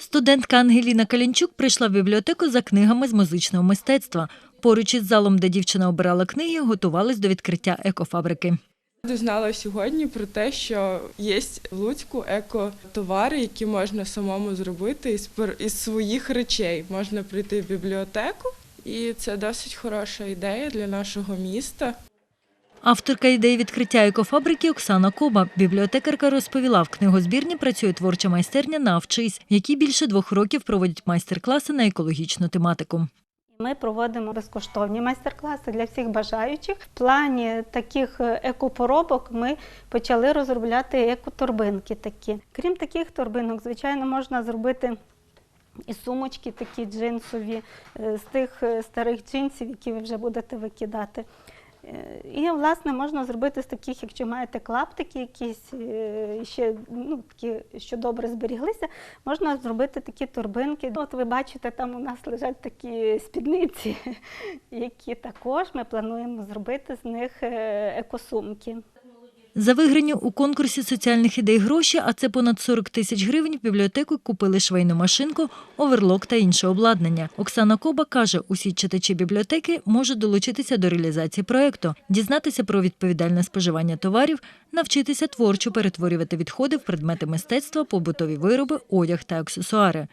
Студентка Ангеліна Калінчук прийшла в бібліотеку за книгами з музичного мистецтва. Поруч із залом, де дівчина обирала книги, готувались до відкриття екофабрики. Дізнала сьогодні про те, що є в Луцьку екотовари, які можна самому зробити із, із своїх речей. Можна прийти в бібліотеку, і це досить хороша ідея для нашого міста. Авторка ідеї відкриття екофабрики Оксана Коба. Бібліотекарка розповіла, в книгозбірні працює творча майстерня «Навчись», в якій більше двох років проводять майстер-класи на екологічну тематику. Ми проводимо безкоштовні майстер-класи для всіх бажаючих. В плані таких е, екопоробок ми почали розробляти екоторбинки такі. Крім таких торбинок, звичайно, можна зробити і сумочки такі джинсові е, з тих е, старих джинсів, які ви вже будете викидати. Е, І, власне, можна зробити з таких, якщо маєте клаптики якісь, е, ще ну, такі, що добре зберіглися, можна зробити такі торбинки. От ви бачите, там у нас лежать такі спідниці, які також ми плануємо зробити з них е, екосумки. За виграні у конкурсі соціальних ідей гроші, а це понад 40 тисяч гривень, в бібліотеку купили швейну машинку, оверлок та інше обладнання. Оксана Коба каже, усі читачі бібліотеки можуть долучитися до реалізації проекту, дізнатися про відповідальне споживання товарів, навчитися творчо перетворювати відходи в предмети мистецтва, побутові вироби, одяг та аксесуари.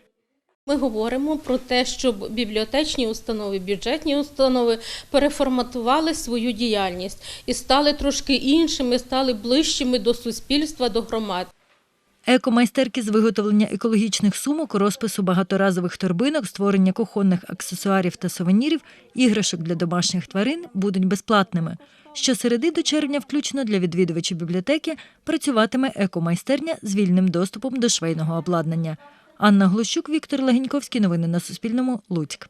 Ми говоримо про те, щоб бібліотечні установи, бюджетні установи переформатували свою діяльність і стали трошки іншими, стали ближчими до суспільства, до громад. Екомайстерки з виготовлення екологічних сумок, розпису багаторазових торбинок, створення кухонних аксесуарів та сувенірів, іграшок для домашніх тварин будуть безплатними. Щосереди до червня включно для відвідувачів бібліотеки працюватиме екомайстерня з вільним доступом до швейного обладнання. Анна Глущук, Віктор Легеньковський. Новини на Суспільному. Луцьк.